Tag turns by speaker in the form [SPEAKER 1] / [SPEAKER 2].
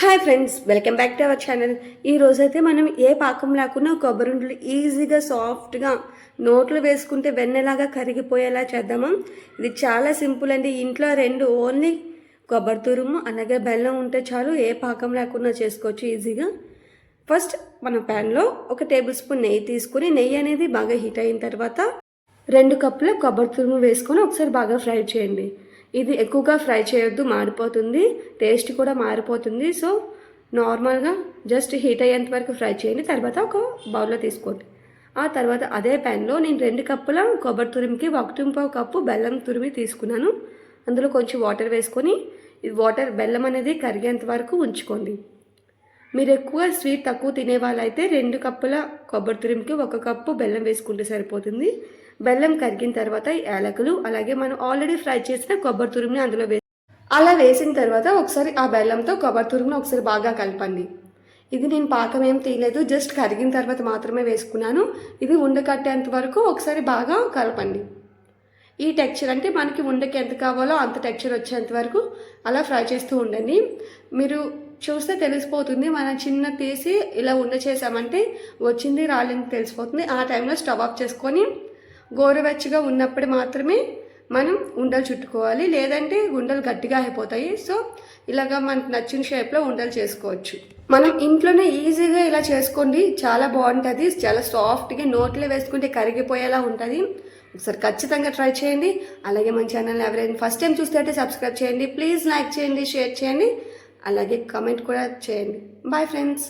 [SPEAKER 1] Hi friends welcome back to our channel ఈ రోజైతే మనం ఏ పాకం లేకుండా కొబ్బరి ఉండలు ఈజీగా సాఫ్ట్గా నోట్లో వేసుకుంటే వెన్నెలాగా కరిగిపోయేలా చేద్దామా. ఇది చాలా సింపుల్ అండి. ఇంట్లో రెండు ఓన్లీ కొబ్బరి తురుము అలాగే బెల్లం ఉంటే చాలు. ఏ పాకం లేకుండా చేసుకోవచ్చు ఈజీగా ఫస్ట్ మన ప్యాన్లో ఒక టేబుల్ స్పూన్ నెయ్యి తీసుకుని నెయ్యి అనేది బాగా హీట్ అయిన తర్వాత రెండు కప్పుల కొబ్బరి తురుము వేసుకొని ఒకసారి బాగా ఫ్రై చేయండి. ఇది ఎక్కువగా ఫ్రై చేయొద్దు మాడిపోతుంది టేస్ట్ కూడా మారిపోతుంది. సో నార్మల్గా జస్ట్ హీట్ అయ్యేంత వరకు ఫ్రై చేయండి. తర్వాత ఒక బౌల్లో తీసుకోండి. ఆ తర్వాత అదే ప్యాన్లో నేను రెండు కప్పుల కొబ్బరి తురిమికి ఒకటి పావు కప్పు బెల్లం తురిమి తీసుకున్నాను. అందులో కొంచెం వాటర్ వేసుకొని వాటర్ బెల్లం అనేది కరిగేంత వరకు ఉంచుకోండి. మీరు ఎక్కువ స్వీట్ తక్కువ తినే వాళ్ళైతే రెండు కప్పుల కొబ్బరి తురిమికి ఒక కప్పు బెల్లం వేసుకుంటే సరిపోతుంది. బెల్లం కరిగిన తర్వాత యాలకులు అలాగే మనం ఆల్రెడీ ఫ్రై చేసిన కొబ్బరి తురిమిని అందులో వేసి అలా వేసిన తర్వాత ఒకసారి ఆ బెల్లంతో కొబ్బరి తురుమును ఒకసారి బాగా కలపండి. ఇది నేను పాకం ఏం తీయలేదు జస్ట్ కరిగిన తర్వాత మాత్రమే వేసుకున్నాను. ఇది ఉండకట్టేంత వరకు ఒకసారి బాగా కలపండి. ఈ టెక్చర్ అంటే మనకి ఉండకి ఎంత కావాలో అంత టెక్చర్ వచ్చేంత వరకు అలా ఫ్రై చేస్తూ ఉండండి. మీరు చూస్తే తెలిసిపోతుంది. మనం చిన్న తీసి ఇలా ఉండ చేసామంటే వచ్చింది రాలింది తెలిసిపోతుంది. ఆ టైంలో స్టవ్ ఆఫ్ చేసుకొని గోరువెచ్చగా ఉన్నప్పుడు మాత్రమే మనం ఉండలు చుట్టుకోవాలి. లేదంటే ఉండలు గట్టిగా అయిపోతాయి. సో ఇలాగా మనకు నచ్చిన షేప్లో ఉండలు చేసుకోవచ్చు. మనం ఇంట్లోనే ఈజీగా ఇలా చేసుకోండి. చాలా బాగుంటుంది. చాలా సాఫ్ట్గా నోట్లో వేసుకుంటే కరిగిపోయేలా ఉంటుంది. ఒకసారి ఖచ్చితంగా ట్రై చేయండి. అలాగే మన ఛానల్ ఎవరైనా ఫస్ట్ టైం చూస్తే అయితే సబ్స్క్రైబ్ చేయండి. ప్లీజ్ లైక్ చేయండి షేర్ చేయండి. అలాగే కమెంట్ కూడా చేయండి. Bye friends